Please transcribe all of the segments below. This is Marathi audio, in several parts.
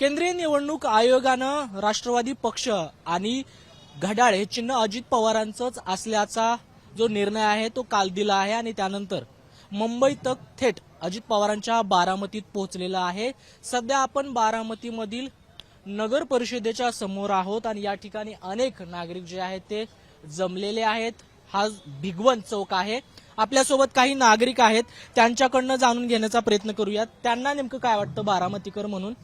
केंद्रीय निवडणूक आयोगानं राष्ट्रवादी पक्ष आणि घड्याळ हे चिन्ह अजित पवारांचंच असल्याचा जो निर्णय आहे तो काल दिला आहे आणि त्यानंतर मुंबई तक थेट अजित पवारांच्या बारामतीत पोहोचलेला आहे. सध्या आपण बारामतीमधील नगर परिषदेच्या समोर आहोत आणि या ठिकाणी अनेक नागरिक जे आहेत ते जमलेले आहेत. हा भिगवण चौक आहे. आपल्यासोबत काही नागरिक आहेत त्यांच्याकडनं जाणून घेण्याचा प्रयत्न करूयात. त्यांना नेमकं काय वाटतं बारामतीकर म्हणून?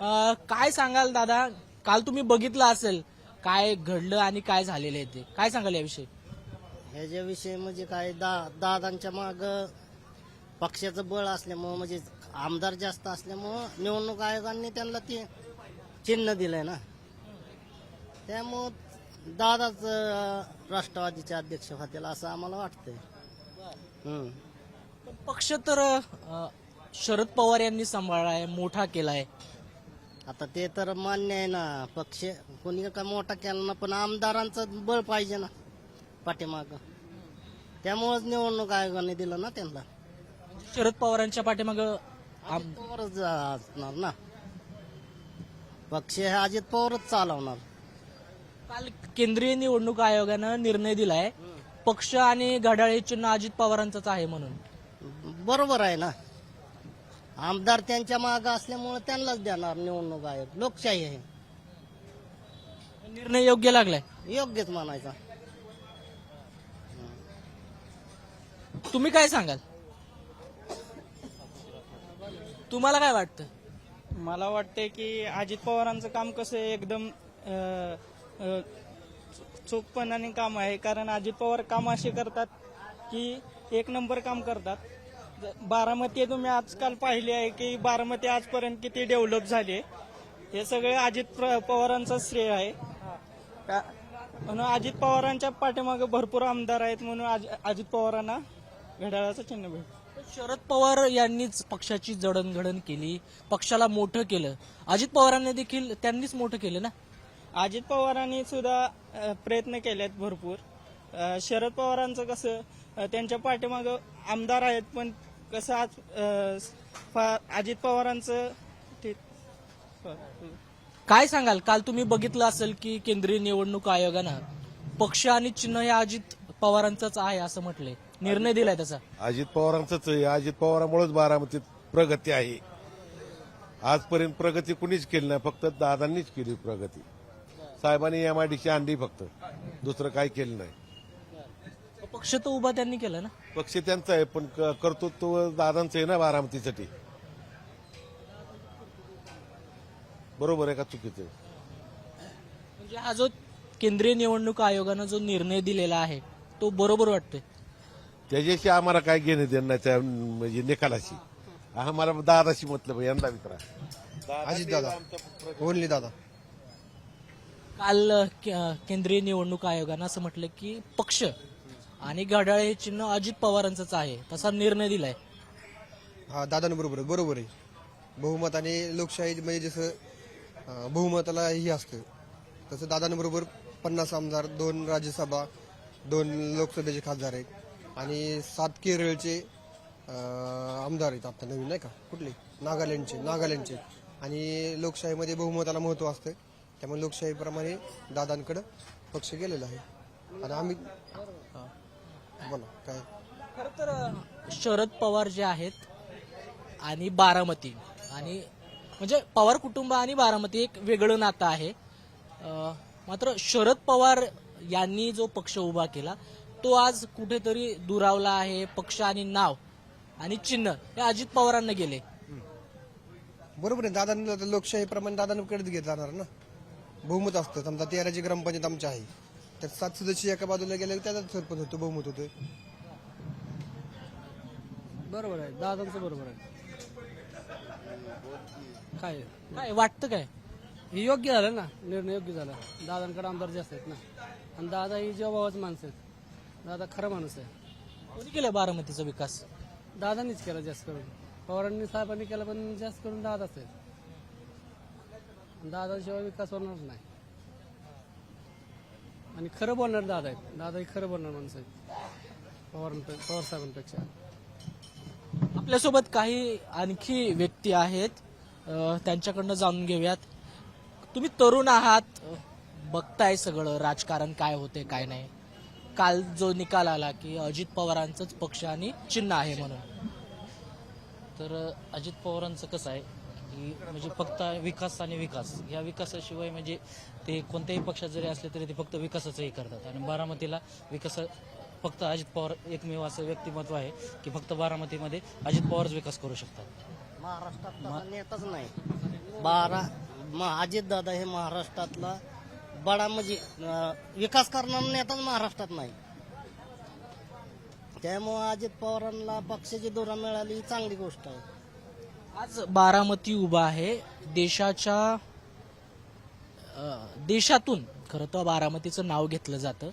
काय सांगाल दादा? काल तुम्ही बघितलं असेल काय घडलं आणि काय झालेलं आहे ते. काय सांगाल याविषयी? ह्याच्याविषयी म्हणजे काय दा दादांच्या माग पक्षाचं बळ असल्यामुळं म्हणजे आमदार जास्त असल्यामुळं निवडणूक आयोगाने त्यांना ते चिन्ह दिलंय ना. त्यामुळं दादाच राष्ट्रवादीचे अध्यक्ष होतील असं आम्हाला वाटतंय. हम्म. पक्ष तर अं, शरद पवार यांनी सांभाळलाय मोठा केलाय. आता ते तर मान्य आहे ना पक्ष कोणी का मोठा केला ना पण आमदारांचं बळ पाहिजे ना पाठीमाग. त्यामुळंच निवडणूक आयोगाने दिलं ना त्यांना. शरद पवारांच्या पाठीमाग अजित पवारच असणार ना. पक्ष हे अजित पवारच चालवणार. काल केंद्रीय निवडणूक आयोगानं निर्णय दिलाय पक्ष आणि घड्याळ चिन्ह अजित पवारांचंच आहे म्हणून. बरोबर आहे ना. आमदार त्यांच्या माग असल्यामुळे त्यांनाच देणार निवडणूक आयोग. लोकशाही आहे. निर्णय योग्य लागलाय? योग्यच मानायचा तुम्ही काय सांगाल? तुम्हाला काय वाटतं? मला वाटते की अजित पवारांचं काम कसं आहे एकदम अ, अ, चोखपणाने काम आहे. कारण अजित पवार काम असे करतात की एक नंबर काम करतात. बारामती तुम्ही आजकाल पाहिले आहे की बारामती आजपर्यंत किती डेव्हलप झाली हे सगळे अजित पवारांचं श्रेय आहे. का- म्हणून अजित पवारांच्या पाठीमागे भरपूर आमदार आहेत म्हणून अज- अजित पवारांना घड्याळाचं चिन्ह भेट शरद पवार यांनीच पक्षाची जडणघडण केली पक्षाला मोठं केलं. अजित पवारांनी देखील त्यांनीच मोठं केलं ना? अजित पवारांनी सुद्धा प्रयत्न केलेत भरपूर. शरद पवारांचं कसं त्यांच्या पाठीमाग आमदार आहेत पण कसं आज अ, अजित पवारांचं ते काय सांगाल? काल तुम्ही बघितलं असेल की केंद्रीय निवडणूक आयोगानं पक्ष आणि चिन्ह हे अजित पवारांचंच आहे असं म्हटलंय. निर्णय दिलाय त्याचा. अजित पवारांचंच आहे. अजित पवारांमुळेच बारामतीत प्रगती आहे. आजपर्यंत प्रगती कुणीच केली नाही. फक्त दादांनीच केली प्रगती. साहेबांनी एमआयडीची आणली फक्त. दुसरं काही केलं नाही. पक्ष तर उभा त्यांनी केला ना. पक्ष त्यांचा आहे पण क- कर्तृत्व दादांचं आहे ना बारामतीसाठी. बरोबर आहे का चुकीचं आहे? म्हणजे हा जो केंद्रीय निवडणूक आयोगानं जो निर्णय दिलेला आहे तो बरोबर वाटतोय. त्याच्याशी आम्हाला काय घेणं देणं नाही त्या म्हणजे निकालाशी. आम्हाला दादाशी मतलब आहे, यंदा मित्रा अजित दादा. ओनली दादा. काल अ, के- अ, केंद्रीय निवडणूक आयोगानं असं म्हटलं की पक्ष आणि घड्याळ हे चिन्ह अजित पवारांचंच आहे. तसा निर्णय दिलाय. हा दादांबरोबर आहे, बरोबर आहे. बहुमत आणि लोकशाही म्हणजे जसं अं, बहुमताला हे असतं. तसं दादांबरोबर पन्नास आमदार दोन राज्यसभा दोन लोकसभेचे खासदार आहेत. आणि सात केरळचे अं, आमदार आहेत आता नवीन नाही का? कुठले? नागालँडचे नागालँडचे आणि लोकशाहीमध्ये बहुमताला महत्त्व असतं. त्यामुळे लोकशाहीप्रमाणे दादांकडं पक्ष गेलेला आहे. आणि आम्ही बोला काय? खर तर शरद पवार जे आहेत आणि बारामती आणि म्हणजे पवार कुटुंब आणि बारामती एक वेगळं नातं आहे. अ, मात्र शरद पवार यांनी जो पक्ष उभा केला तो आज कुठेतरी दुरावला आहे पक्ष आणि नाव आणि चिन्ह हे अजित पवारांना गेले. बरोबर आहे दादांना लोकशाहीप्रमाणे दादांकडेच घेत जाणार ना? बहुमत असतं समजा तेराची ग्रामपंचायत आमची आहे. त्यात सात सदस्य एका बाजूला गेले त्याचाच सरपंच होतो बहुमत होतं बरोबर आहे. दादांचं बरोबर आहे. काय काय वाटतं काय? हे योग्य झालं ना? निर्णय योग्य झाला. दादांकडे आमदार जास्त आहेत ना. आणि दादा ही जेव्हा माणसं आहेत. दादा खरं माणूस आहे. कोणी केलं बारामतीचा विकास? दादांनीच केला जास्त करून. पवारांनी साहेबांनी केला पण जास्त करून दादाच आहे आणि दादाशिवाय विकास होणार नाही. आणि खरं बोलणार दादा आहेत. दादा हे खरं बोलणार माणसं आहेत. पवार पवार साहेबांपेक्षा. आपल्यासोबत काही आणखी व्यक्ती आहेत. अ, त्यांच्याकडनं जाणून घेऊयात. तुम्ही तरुण आहात. बघताय सगळं राजकारण काय होते काय नाही. काल जो निकाल आला की अजित पवारांचंच पक्ष आणि चिन्ह आहे म्हणून. तर अजित पवारांचं कसं आहे? की म्हणजे फक्त विकास आणि विकास. या विकासाशिवाय म्हणजे ते कोणत्याही पक्षात जरी असले तरी ते फक्त विकासाचं हे करतात. आणि बारामतीला विकास फक्त अजित पवार एकमेव असं व्यक्तिमत्व आहे की फक्त बारामतीमध्ये अजित पवारच विकास करू शकतात. महाराष्ट्रात तसा नेताच नाही. बारा अजित दादा हे महाराष्ट्रातला बडा म्हणजे अं, विकास करणारा नेताच महाराष्ट्रात नाही. त्यामुळं अजित पवारांना पक्षाची धुरा मिळाली ही चांगली गोष्ट आहे. आज बारामती उभा आहे. देशाच्या देशातून खरं तर बारामतीचं नाव घेतलं जातं.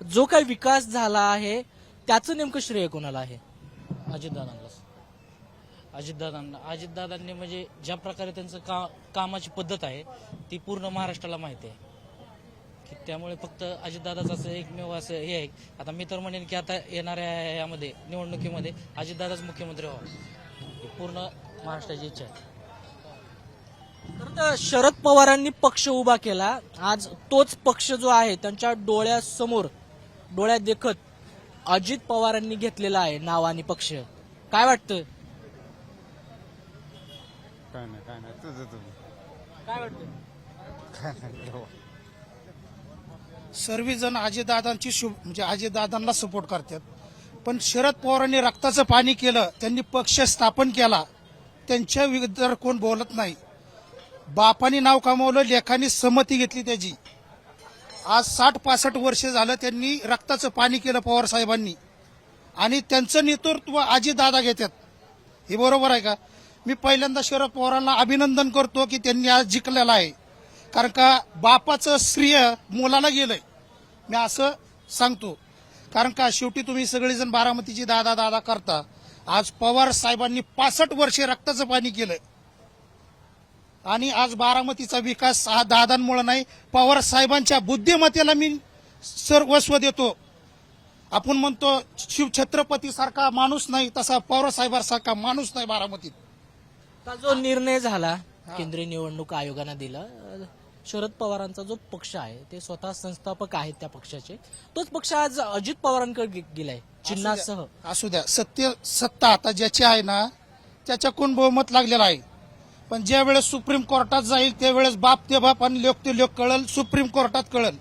जो काही विकास झाला आहे त्याचं नेमकं श्रेय कोणाला आहे? अजितदादांनाच अजितदादांना. अजितदादांनी म्हणजे ज्या प्रकारे त्यांचं का कामाची पद्धत आहे ती पूर्ण महाराष्ट्राला माहिती आहे. की त्यामुळे फक्त अजितदादाचं असं एकमेव असं हे आहे. आता मी तर म्हणेन की आता येणाऱ्या यामध्ये निवडणुकीमध्ये अजितदादाच मुख्यमंत्री व्हावा. पूर्ण महाराष्ट्राची इच्छा आहे. तर शरद पवारांनी पक्ष उभा केला. आज तोच पक्ष जो आहे त्यांच्या डोळ्यासमोर डोळ्यात देखत अजित पवारांनी घेतलेला आहे नाव आणि पक्ष. काय वाटतं काय नाही काय नाही. तुझं काय वाटतं सर्वजण अजयदादांची शुभ म्हणजे अजयदादांना सपोर्ट करतात. पण शरद पवारांनी रक्ताचं पाणी केलं त्यांनी पक्ष स्थापन केला. त्यांच्या विरुद्ध कोण बोलत नाही. बापाने नाव कमावलं लेखाने संमती घेतली त्याची. आज साठ पासष्ट वर्ष झालं त्यांनी रक्ताचं पाणी केलं पवार साहेबांनी. आणि त्यांचं नेतृत्व आजी दादा घेतात. हे बरोबर आहे का? मी पहिल्यांदा शरद पवारांना अभिनंदन करतो की त्यांनी आज जिंकलेला आहे. कारण का बापाचं श्रेय मुलाला गेलंय. मी असं सांगतो. कारण का शेवटी तुम्ही सगळेजण बारामतीची दादा दादा करता. आज पवार साहेबांनी पासष्ट वर्षे रक्ताचं पाणी केलंय. आणि आज बारामतीचा विकास हा दादांमुळे नाही पवार साहेबांच्या बुद्धिमत्तेला मी सर्वस्व देतो. आपण म्हणतो शिवछत्रपती सारखा माणूस नाही तसा पवार साहेबांसारखा माणूस नाही बारामतीत. जो निर्णय झाला केंद्रीय निवडणूक आयोगानं दिला शरद पवारांचा जो पक्ष आहे ते स्वतः संस्थापक आहेत त्या पक्षाचे. तोच पक्ष आज अजित पवारांकडे गेलाय चिन्हासह. असू द्या. सत्य सत्ता आता ज्याची आहे ना त्याच्याकडून बहुमत लागलेलं आहे? पण ज्या वेळेस सुप्रीम कोर्टात जाईल त्यावेळेस बाप ते बाप आणि लोक ते लोक कळल सुप्रीम कोर्टात कळल.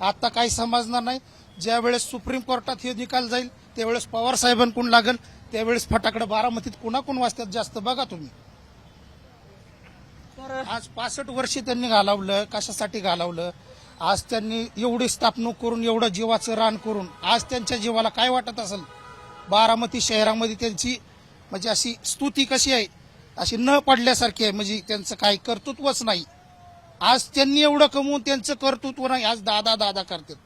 आता काही समजणार नाही. ज्या वेळेस सुप्रीम कोर्टात हे निकाल जाईल त्यावेळेस पवार साहेबांकडून लागल त्यावेळेस फटाकडे बारामतीत कुणाकून वाजतात जास्त बघा तुम्ही. आज पासष्ट वर्ष त्यांनी घालवलं कशासाठी घालवलं? आज त्यांनी एवढी स्थापणूक करून एवढं जीवाचं रान करून आज त्यांच्या जीवाला काय वाटत असेल? बारामती शहरामध्ये त्यांची म्हणजे अशी स्तुती कशी आहे? अशी न पडल्यासारखी आहे म्हणजे त्यांचं काही कर्तृत्वच नाही. आज त्यांनी एवढं कमवून त्यांचं कर्तृत्व नाही आज दादा दादा करतात.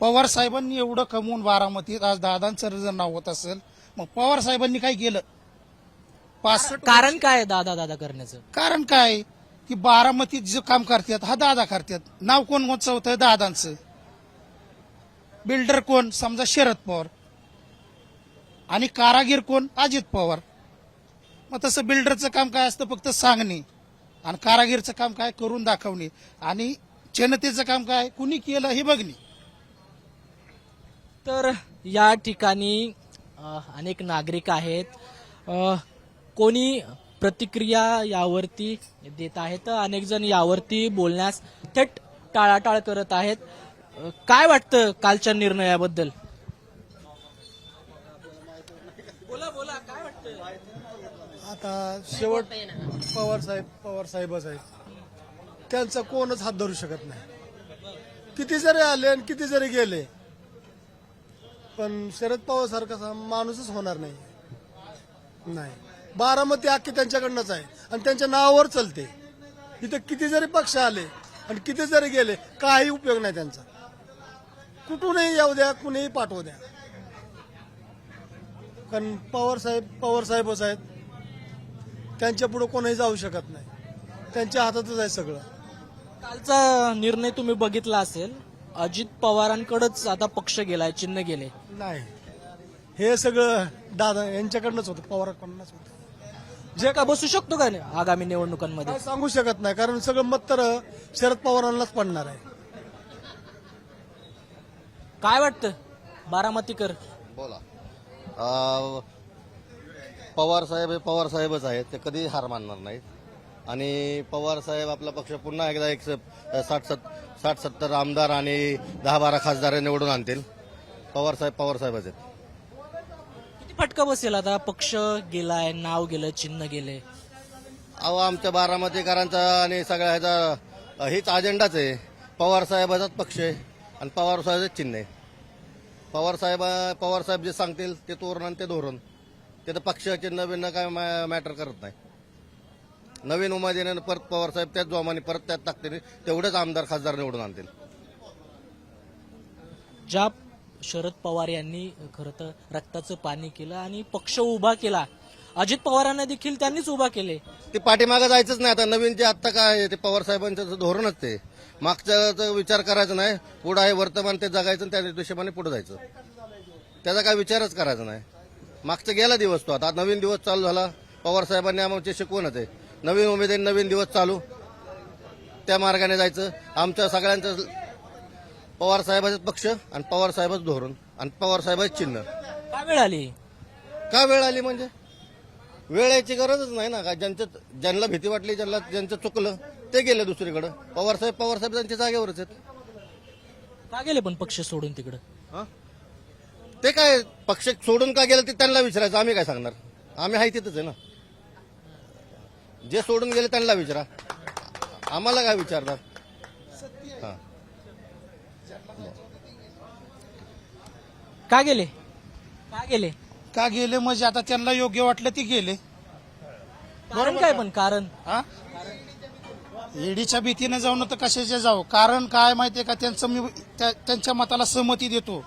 पवार साहेबांनी एवढं कमवून बारामतीत आज दादांचं जर नाव होत असेल मग पवार साहेबांनी काय केलं? पासष्ट कारण काय आहे दादा दादा करण्याचं? कारण काय? की बारामतीत जे काम करतात हा दादा करतात. नाव कोण कोणचं होतं दादांचं. बिल्डर कोण? समजा शरद पवार. आणि कारागीर कोण? अजित पवार. मग तसं बिल्डरचं काम काय असतं? फक्त सांगणे. आणि कारागीरचं काम काय? करून दाखवणे. आणि जनतेचं काम काय? कुणी केलं हे बघणे. तर या ठिकाणी अनेक नागरिक आहेत. कोणी प्रतिक्रिया यावरती देत आहेत अनेक जण यावरती बोलण्यास थेट टाळाटाळ करत आहेत. काय वाटतं कालच्या निर्णयाबद्दल? बोला बोला काय वाटतं? आता शेवट पवार साहेब पवार साहेबच आहेत. त्यांचा कोणच हात धरू शकत नाही. किती जरी आले आणि किती जरी गेले पण शरद पवार सारखा माणूसच होणार नाही. नाही. बारामती अख्खी त्यांच्याकडनंच आहे. आणि त्यांच्या नावावर चालते. इथं किती जरी पक्ष आले आणि किती जरी गेले काही उपयोग नाही त्यांचा. कुठूनही येऊ द्या कुणीही पाठवू द्या. कारण पवार साहेब पवार साहेबच आहेत. त्यांच्या पुढे कोणीही जाऊ शकत नाही. त्यांच्या हातातच आहे सगळं. कालचा निर्णय तुम्ही बघितला असेल अजित पवारांकडेच आता पक्ष गेलाय चिन्ह गेले. नाही. हे सगळं दादा यांच्याकडनंच होतं पवाराकडूनच होतं. जे का बसू शकतो का नाही आगामी निवडणुकांमध्ये? काय सांगू शकत नाही कारण सगळं मत तर शरद पवारांनाच पडणार आहे. काय वाटतं? बारामतीकर. बोला. अ, पवार साहेब हे पवार साहेबच आहेत ते कधी हार मानणार नाहीत. आणि पवार साहेब आपला पक्ष पुन्हा एकदा एक साठ सत साठ सत्तर आमदार आणि दहा बारा खासदार निवडून आणतील. पवार साहेब पवार साहेबच आहेत. फटका बसेल आता. पक्ष गेलाय नाव गेलं चिन्ह गेले. अहो आमच्या बारामतीकरांचा आणि सगळ्या ह्याचा हेच अजेंडाच आहे. पवार साहेबाचाच पक्ष आहे आणि पवार साहेबच चिन्ह आहे. पवार साहेब पवार साहेब जे सांगतील ते तोरण आणि ते धोरण. ते तर पक्ष चिन्ह बिन्न काय मॅटर करत नाही. नवीन उमेदवाराने परत पवार साहेब त्याच जोमाने परत त्यात टाकतील. तेवढेच आमदार खासदार निवडून आणतील. ज्या शरद पवार यांनी खरं तर रक्ताचं पाणी केलं आणि पक्ष उभा केला. अजित पवारांना देखील त्यांनीच उभा केले. ते पाठीमागं जायचंच नाही आता. नवीन जे आत्ता काय आहे ते पवार साहेबांचं धोरणच ते. मागचा विचार करायचा नाही. पुढं आहे वर्तमान ते जगायचं आणि त्या हिशोबाने पुढे जायचं. त्याचा काय विचारच करायचा नाही. मागचा गेला दिवस तो आता. नवीन दिवस चालू झाला. पवार साहेबांनी आमचे शिकवणच आहे नवीन उमेदवारी नवीन दिवस चालू. त्या मार्गाने जायचं. आमच्या सगळ्यांचं पवार साहेबाचं पक्ष आणि पवार साहेबाचं धोरण आणि पवार साहेबाचं चिन्ह. काय वेळ आली? का वेळ आली म्हणजे? वेळ यायची गरजच नाही ना का? ज्यांचं ज्यांना भीती वाटली ज्यांना ज्यांचं चुकलं ते गेले दुसरीकडे. पवार साहेब पवार साहेब त्यांच्या जागेवरच आहेत. का गेले पण पक्ष सोडून तिकडं? हं? ते काय पक्ष सोडून का गेलं ते त्यांना विचारायचं. आम्ही काय सांगणार? आम्ही आहे तिथंच आहे ना. जे सोडून गेले त्यांना विचारा. आम्हाला काय विचारणार? का गेले? का गेले? का गेले म्हणजे आता त्यांना योग्य वाटलं ती गेले. कारण काय पण? कारण? हा? ईडीच्या भीतीने जाऊ तर कशाचे जाऊ कारण काय माहितीये का? त्यांचं मी त्या- त्यांच्या मताला सहमती देतो.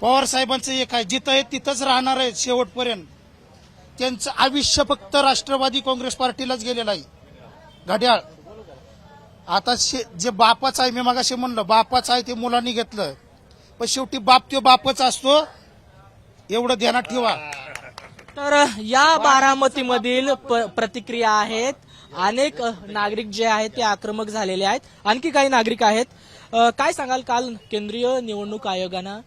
पवार साहेबांचं एक आहे जिथं आहे तिथंच राहणार आहे शेवटपर्यंत. त्यांचं आयुष्य फक्त राष्ट्रवादी काँग्रेस पार्टीलाच गेलेलं आहे. घड्याळ. आता शे जे बापाचं आहे मी मागाशी म्हणलं बापाचं आहे ते मुलांनी घेतलं. पण शेवटी बाप तो बापच असतो. एवढं ध्यानात ठेवा. तर या बारामतीमधील प- प्रतिक्रिया आहेत. अनेक नागरिक जे आहेत ते आक्रमक झालेले आहेत. आणखी काही नागरिक आहेत. काय सांगाल काल केंद्रीय निवडणूक आयोगानं?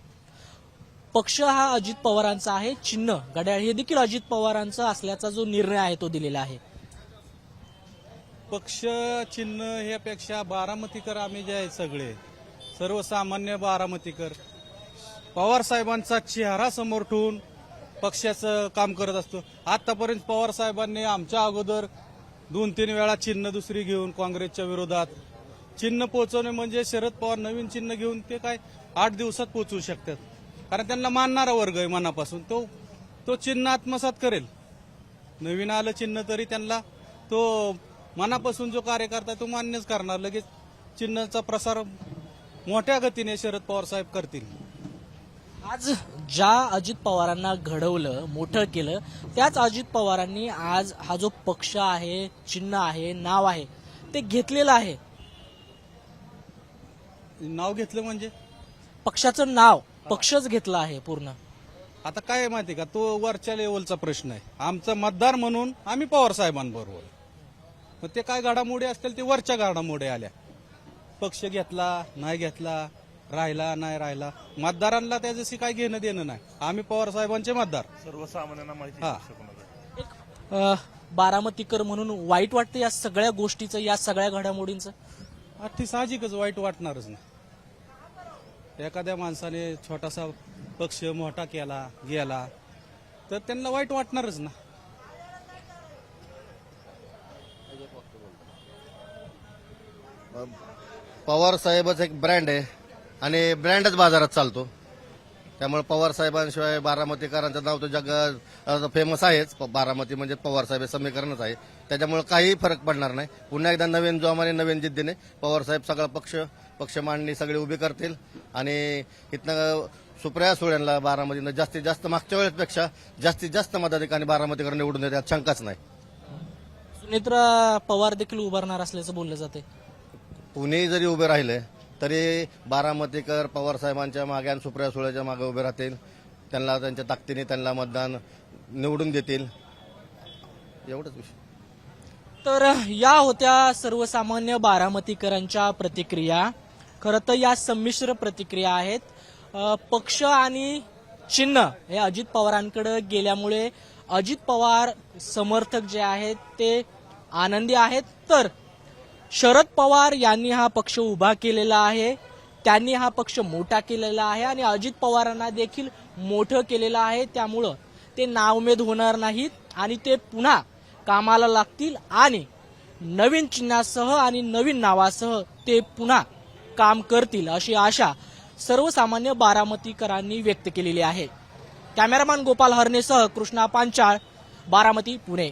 पक्ष हा अजित पवारांचा आहे. चिन्ह घड्याळ हे देखील अजित पवारांचा असल्याचा जो निर्णय आहे तो दिलेला आहे. पक्ष चिन्ह ह्यापेक्षा बारामतीकर आम्ही जे आहेत सगळे सर्वसामान्य बारामतीकर. पवार साहेबांचा चेहरा समोर ठेवून पक्षाचं काम करत असतो. आतापर्यंत पवार साहेबांनी आमच्या अगोदर दोन तीन वेळा चिन्ह दुसरी घेऊन काँग्रेसच्या विरोधात चिन्ह पोहोचवणे म्हणजे शरद पवार नवीन चिन्ह घेऊन ते काय आठ दिवसात पोहोचवू शकतात. कारण त्यांना मानणारा वर्ग आहे मनापासून. तो तो चिन्ह आत्मसात करेल. नवीन आलं चिन्ह तरी त्यांना तो मनापासून जो कार्यकर्ता तो मान्यच करणार. लगेच चिन्हाचा प्रसार मोठ्या गतीने शरद पवार साहेब करतील. आज ज्या अजित पवारांना घडवलं मोठं केलं त्याच अजित पवारांनी आज हा जो पक्ष आहे चिन्ह आहे नाव आहे ते घेतलेलं आहे. नाव घेतलं म्हणजे? पक्षाचं नाव पक्षच घेतलं आहे पूर्ण. आता काय आहे माहिती का? तो वरच्या लेवलचा प्रश्न आहे. आमचा मतदार म्हणून आम्ही पवार साहेबांबरोबर. मग ते काय घडामोडी असतील ते वरच्या घडामोडी आल्या. पक्ष घेतला नाही घेतला राहिला नाही राहिला मतदारांना त्याच्याशी काय घेणं देणं नाही. आम्ही पवार साहेबांचे मतदार. सर्वसामान्यांना माहिती हा. आहे. एक अ, बारामतीकर म्हणून वाईट वाटतं या सगळ्या गोष्टीचं या सगळ्या घडामोडींचं? ती साहजिकच वाईट वाटणारच ना एखाद्या माणसाने छोटासा पक्ष मोठा केला गेला तर त्यांना वाईट वाटणारच ना. पवार साहेबच एक ब्रँड आहे. आणि ब्रँडच बाजारात चालतो. त्यामुळे पवार साहेबांशिवाय बारामतीकरांचं नाव तर जग फेमस आहेच. प- बारामती म्हणजे पवार साहेब हे समीकरणच आहे. त्याच्यामुळे काहीही फरक पडणार नाही. पुन्हा एकदा नवीन जोमाने नवीन जिद्दीने पवार साहेब सगळा पक्ष पक्ष मांडणी सगळे उभी करतील. आणि इथनं सुप्रिया सुळ्यांना बारामतीनं जास्तीत जास्त मागच्या वेळेपेक्षा जास्तीत जास्त मताधिकांनी बारामतीकर निवडून देतात शंकाच नाही. सुनेत्रा पवार देखील उभारणार असल्याचं बोललं जाते पुणे जरी उभे राहिले तरी बारामतीकर पवार साहेबांच्या मागे आणि सुप्रिया सुळेच्या मागे उभे राहतील. त्यांना त्यांच्या ताकदीने त्यांना मतदान निवडून देतील. एवढंच विषय. तर या होत्या सर्वसामान्य बारामतीकरांच्या प्रतिक्रिया. खरं तर या संमिश्र प्रतिक्रिया आहेत. पक्ष आणि चिन्ह हे अजित पवारांकडे गेल्यामुळे अजित पवार समर्थक जे आहेत ते आनंदी आहेत. तर शरद पवार यांनी हा पक्ष उभा केलेला आहे. त्यांनी हा पक्ष मोठा केलेला आहे आणि अजित पवारांना देखील मोठं केलेलं आहे. त्यामुळं ते नाउमेद होणार नाहीत आणि ते पुन्हा कामाला लागतील आणि नवीन चिन्हासह आणि नवीन नावासह ते पुन्हा काम करतील अशी आशा सर्वसामान्य बारामतीकरांनी व्यक्त केलेली आहे. कॅमेरामॅन गोपाल हरणेसह कृष्णा पांचाळ बारामती पुणे.